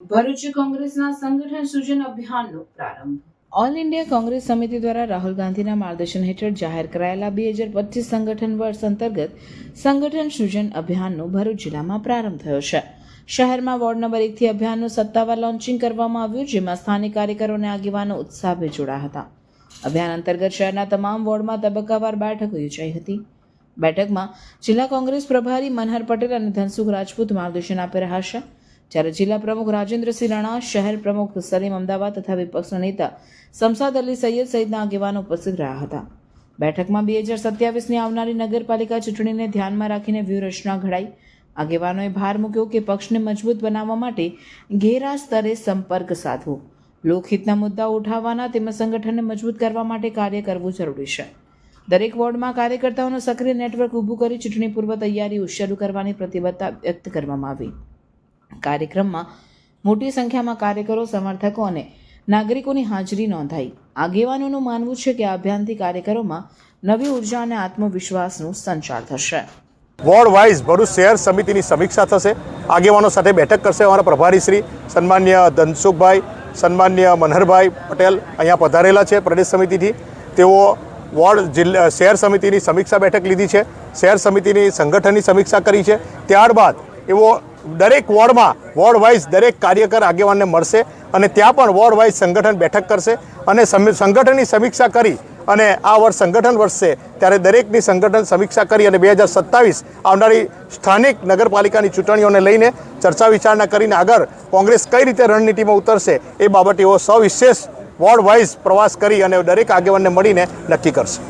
ભરૂચ કોંગ્રેસના સંગઠન સૂચન અભિયાનનો પ્રારંભ. ઓલ ઇન્ડિયા કોંગ્રેસ સમિતિ દ્વારા રાહુલ ગાંધીના માર્ગદર્શન હેઠળ જાહેર કરાયેલા બે હજાર પચીસ સંગઠન વર્ષ અંતર્ગત સંગઠન સૂજન અભિયાનનો ભરૂચ જિલ્લામાં પ્રારંભ થયો છે. શહેરમાં વોર્ડ નંબર એકથી અભિયાનનું સત્તાવાર લોન્ચિંગ કરવામાં આવ્યું, જેમાં સ્થાનિક કાર્યકરો અને આગેવાનો ઉત્સાહભે જોડાયા હતા. અભિયાન અંતર્ગત શહેરના તમામ વોર્ડમાં તબક્કાવાર બેઠક યોજાઈ હતી. બેઠકમાં જિલ્લા કોંગ્રેસ પ્રભારી મનહર પટેલ અને ધનસુખ રાજપૂત માર્ગદર્શન આપી રહ્યા છે. જ્યારે જિલ્લા પ્રમુખ રાજેન્દ્રસિંહ રાણા, શહેર પ્રમુખ સલીમ અમદાવાદ તથા વિપક્ષના નેતા સમસાદ અલી સૈયદ સહિતના આગેવાનો ઉપસ્થિત રહ્યા હતા. બેઠકમાં બે હજાર સત્યાવીસની આવનારી નગરપાલિકા ચૂંટણીને ધ્યાનમાં રાખીને વ્યૂહરચના ઘડાઈ. આગેવાનોએ ભાર મૂક્યો કે પક્ષને મજબૂત બનાવવા માટે ઘેરા સ્તરે સંપર્ક સાધવો. લોકહિતના મુદ્દાઓ ઉઠાવવાના તેમજ સંગઠનને મજબૂત કરવા માટે કાર્ય કરવું જરૂરી છે. દરેક વોર્ડમાં કાર્યકર્તાઓનું સક્રિય નેટવર્ક ઊભું કરી ચૂંટણી પૂર્વ તૈયારીઓ શરૂ કરવાની પ્રતિબદ્ધતા વ્યક્ત કરવામાં આવી. કાર્યક્રમમાં મોટી સંખ્યામાં કાર્યકરો, સમર્થકો અને નાગરિકોની હાજરી નોંધાઈ. આગેવાનોનું માનવું છે કે આ અભિયાનથી કાર્યકરોમાં નવી ઊર્જા અને આત્મવિશ્વાસનું સંચાર થશે. વોર્ડ વાઇઝ ભરૂચ શહેર સમિતિની સમીક્ષા થશે. આગેવાનો સાથે બેઠક કરશે અમારા પ્રભારી શ્રી સન્માન્ય ધનસુખભાઈ, સન્માન્ય મનહરભાઈ પટેલ અહીંયા પધારેલા છે પ્રદેશ સમિતિથી. તેઓ વોર્ડ જિલ્લા શહેર સમિતિની સમીક્ષા બેઠક લીધી છે. શહેર સમિતિની સંગઠનની સમીક્ષા કરી છે. ત્યારબાદ એવો દરેક વોર્ડમાં, વોર્ડ વાઇઝ દરેક કાર્યકર આગેવાનને મળશે અને ત્યાં પણ વોર્ડ વાઇઝ સંગઠન બેઠક કરશે અને સંગઠનની સમીક્ષા કરી અને આ વર્ષ સંગઠન વર્ષ ત્યારે દરેકની સંગઠન સમીક્ષા કરી અને બે હજાર સત્તાવીસ આવનારી સ્થાનિક નગરપાલિકાની ચૂંટણીઓને લઈને ચર્ચા વિચારણા કરીને આગળ કોંગ્રેસ કઈ રીતે રણનીતિમાં ઉતરશે એ બાબતે એઓ સવિશેષ વોર્ડ વાઇઝ પ્રવાસ કરી અને દરેક આગેવાનને મળીને નક્કી કરશે.